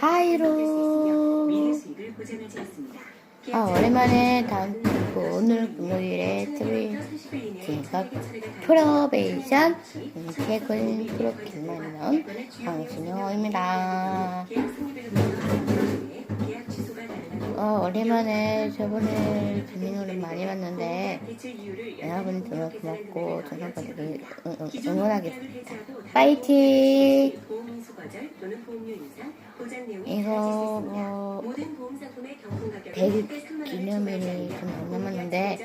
하이로. 아, 오랜만에 다음 주 오늘 금요일에 트위 제가 프로베이션 퇴근 프로필만 나온 강순영입니다. 어, 오랜만에 저번에 재민이를 많이 봤는데 여러분 정말 고맙고 응- 응- 응원하겠습니다. 파이팅! 이거 뭐 100일 기념일이 좀안 남았는데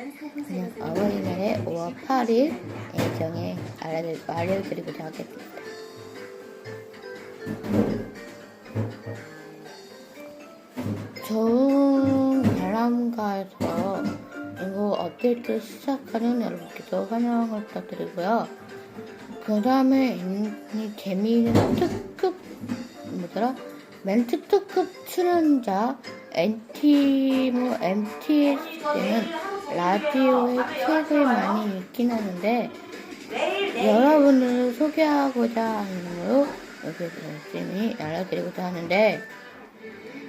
그냥 어버이날에 5월 8일 예정에 알려드, 알려드리고자 하겠습니다. 바람가에서 이거 업데이트 시작하는 여러분께도 환영을 부탁드리고요. 그 다음에 이 재미있는 특급 뭐더라? 멘트 특급 출연자 NT 뭐 MTS는 라디오에 책을 많이 읽긴 하는데 여러분을 소개하고자 하는 거로 여기서 열심히 알려드리고자 하는데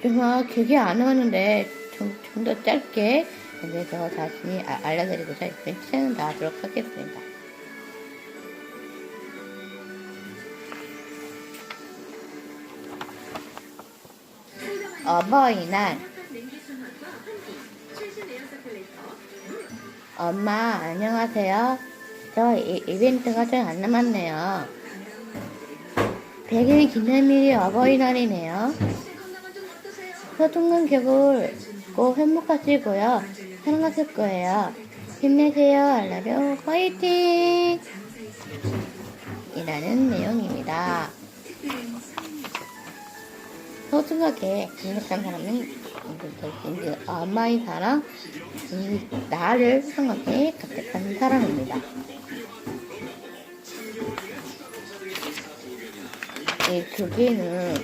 정말 길게 안 하는데 좀좀더 짧게 저 자신이 아- 알려드리고자 이번 시간을 나가도록 하겠습니다. 어버이날 엄마 안녕하세요. 저 이, 이벤트가 좀안 남았네요. 100일 기념일이 어버이날이네요. 소중한 격을 꼭 행복하시고요. 사랑하실 거예요. 힘내세요. 알라뷰 화이팅! 이라는 내용입니다. 소중하게 생각한 사람은 이제 엄마의 사랑, 이 나를 소중하게 가득한 사람입니다. 이 두 개는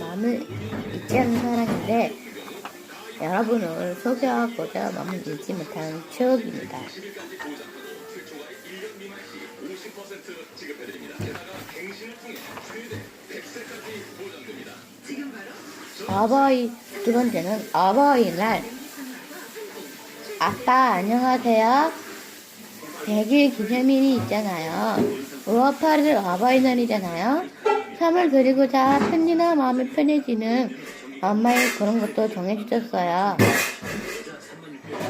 마음을 잊지 않는 사랑인데 여러분을 소개하고자 잊지 못하는 추억입니다. 어버이 두 번째는 어버이날. 아빠 안녕하세요. 100일 기념일이 있잖아요. 5월 8일 어버이날이잖아요. 선물 드리고자 편지나 마음이 편해지는 엄마의 그런 것도 정해주셨어요.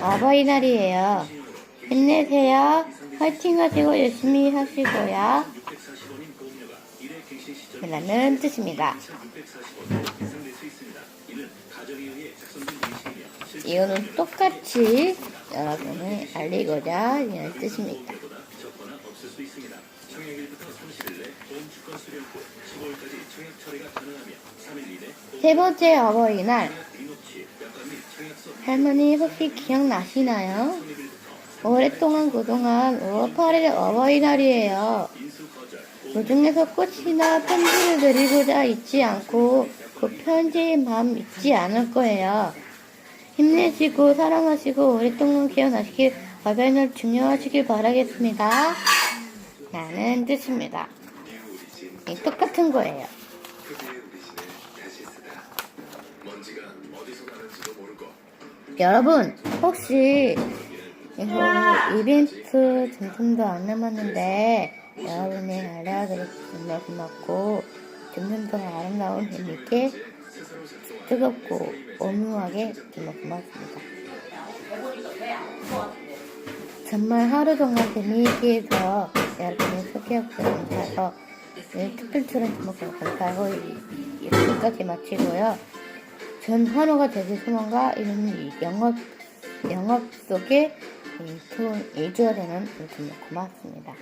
어버이날이에요. 힘내세요. 화이팅 하시고 열심히 하시고요. 라는 뜻입니다. 이거는 똑같이 여러분을 알리고자 이런 뜻입니다. 세 번째 어버이날 할머니 혹시 기억나시나요? 오랫동안 그동안 5월 8일 어버이날이에요. 그 중에서 꽃이나 편지를 드리고자 잊지 않고 그 편지의 마음 잊지 않을 거예요. 힘내시고 사랑하시고 오랫동안 기억나시길 어버이날 중요하시길 바라겠습니다. 라는 뜻입니다. 이 똑같은 거예요. 여러분 혹시 이거 이벤트 점점도 안 남았는데 여러분이 알려드려서 정말 고맙고 더 아름다운 재밌게 뜨겁고 오묘하게 정말 고맙습니다. 정말 하루 동안 재미있게 해서 여러분을 소개하고 감사해서 이 특별처럼 정말 감사하고 이- 이렇게까지 마치고요. 전 환호가 되실 소망과 이런 영업, 영업 속에 이 투, 일주가 되는 정말 고맙습니다.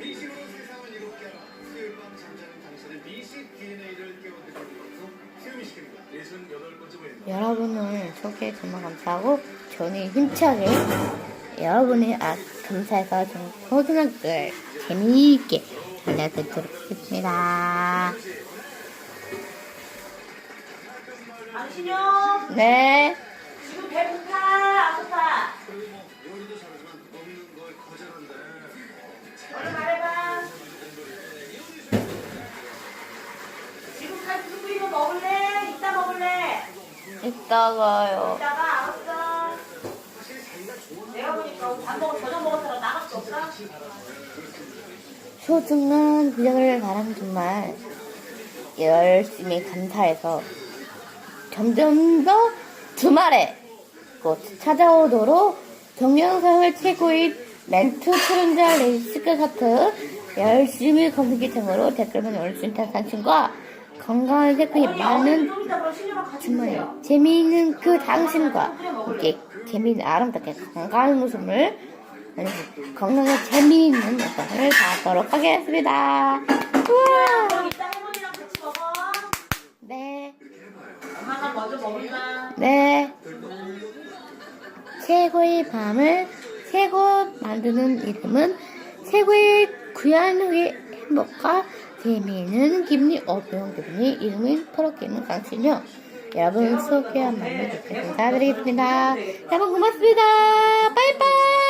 여러분을 소개 정말 감사하고 저는 힘차게 여러분의 아, 감사해서 좀 소중한 글 재미있게 알려드리도록 하겠습니다. 당신요 네. 지금 배고파 안 고파 얼른 말해봐 지금 칼국수 끓이면 먹을래? 이따 먹을래? 이따가요. 이따가 알았어. 내가 보니까 밥 먹고 저녁 먹었다가 나갈 수 없다. 소중한 구정을 바람 정말 열심히 감사해서 점점 더 주말에 곧 찾아오도록 동영상을 최고인 멘트 트렌자 레이스크 카트 열심히 검색기창으로 댓글만 올릴 수 있는 당신과 건강한 많은 신유랑 같이 정말 드세요. 재미있는 그 당신과 함께 재미있는 아름답게 건강한 모습을 아니, 건강한 재미있는 영상을 봐도록 하겠습니다. 우와! 그럼 이따 할머니랑 같이 먹어. 네, 엄마가 먼저 먹을까? 네. 최고의 밤을 최고 만드는 이름은 최고의 귀한 행복과 재미있는 기분이 어려운 기분이 이름은 프로게이머 강신요. 여러분 소개한 마음에 듣게 감사드리겠습니다. 여러분 고맙습니다. 빠이빠이.